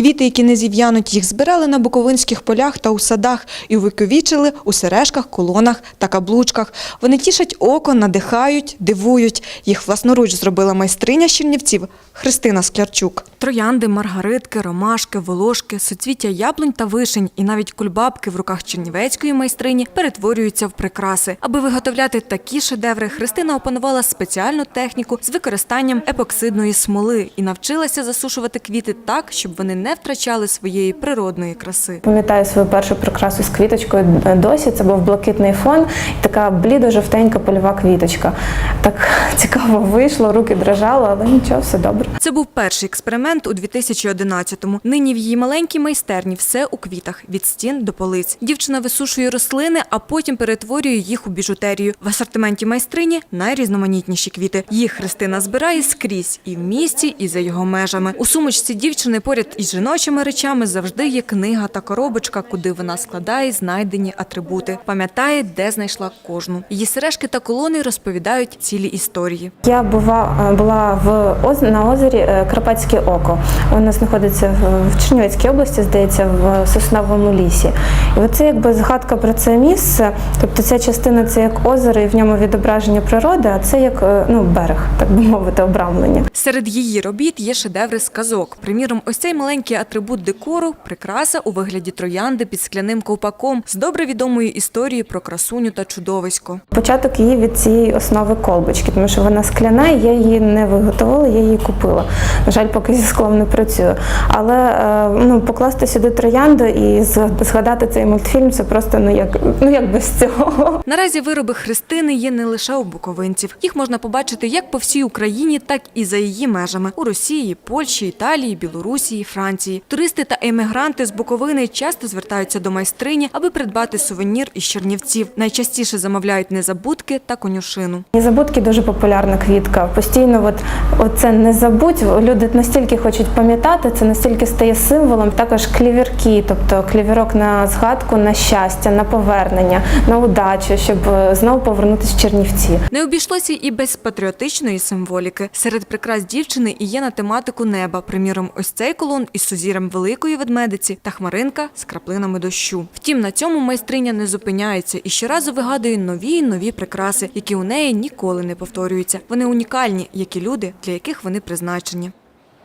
Квіти, які не зів'януть, їх збирали на буковинських полях та у садах і увековічили у сережках, колонах та каблучках. Вони тішать око, надихають, дивують. Їх власноруч зробила майстриня з Чернівців Христина Склярчук. Троянди, маргаритки, ромашки, волошки, суцвіття яблунь та вишень і навіть кульбабки в руках чернівецької майстрині перетворюються в прикраси. Аби виготовляти такі шедеври, Христина опанувала спеціальну техніку з використанням епоксидної смоли і навчилася засушувати квіти так, щоб вони не втрачали своєї природної краси. Пам'ятаю свою першу прикрасу з квіточкою е, досі. Це був блакитний фон, і така блідо-жовтенька польова квіточка. Так цікаво вийшло, руки дрожали, але нічого, все добре. Це був перший експеримент у 2011-му. Нині в її маленькій майстерні все у квітах від стін до полиць. Дівчина висушує рослини, а потім перетворює їх у біжутерію. В асортименті майстрині найрізноманітніші квіти. Їх Христина збирає скрізь і в місті, і за його межами. У сумочці дівчини поряд із жіночими речами завжди є книга та коробочка, куди вона складає знайдені атрибути. Пам'ятає, де знайшла кожну. Її сережки та колони розповідають цілі історії. Я бува, е, була в на озері е, Карпатське око. Воно знаходиться в, Чернівецькій області, здається, в сосновому лісі. І оце якби згадка про це місце. Тобто ця частина це як озеро, і в ньому відображення природи, а це як е, ну, берег, так би мовити, обрамлення. Серед її робіт є шедеври сказок. Приміром, ось цей маленький атрибут декору прикраса у вигляді троянди під скляним ковпаком з добре відомою історією про красуню та чудовисько. Початок її від цієї основи колбочки, тому що вона скляна, я її не виготовила, я її купила. На жаль, поки зі склом не працюю. Але е, ну, покласти сюди троянду і згадати цей мультфільм це просто ну як, ну як без цього. Наразі вироби Христини є не лише у буковинців. Їх можна побачити як по всій Україні, так і за її межами у Росії, Польщі, Італії, Білорусі, Франції. Туристи та емігранти з Буковини часто звертаються до майстрині, аби придбати сувенір із Чернівців. Найчастіше замовляють незабудки та конюшину. Незабудки дуже популярна квітка. Постійно, от, от це не забудь. Люди настільки хочуть пам'ятати, це настільки стає символом. Також клівірки, тобто клівірок на згадку, на щастя, на повернення, на удачу, щоб е, знову повернутися в Чернівці. Не обійшлося і без патріотичної символіки. Серед прикрас дівчини і є на тематику неба. Приміром, ось цей колон із сузір'ям великої ведмедиці та хмаринка з краплинами дощу. Втім, на цьому майстриня не зупиняється і щоразу вигадує нові й нові прикраси, які у неї ніколи не повторюються. Вони унікальні, як і люди, для яких вони призначені.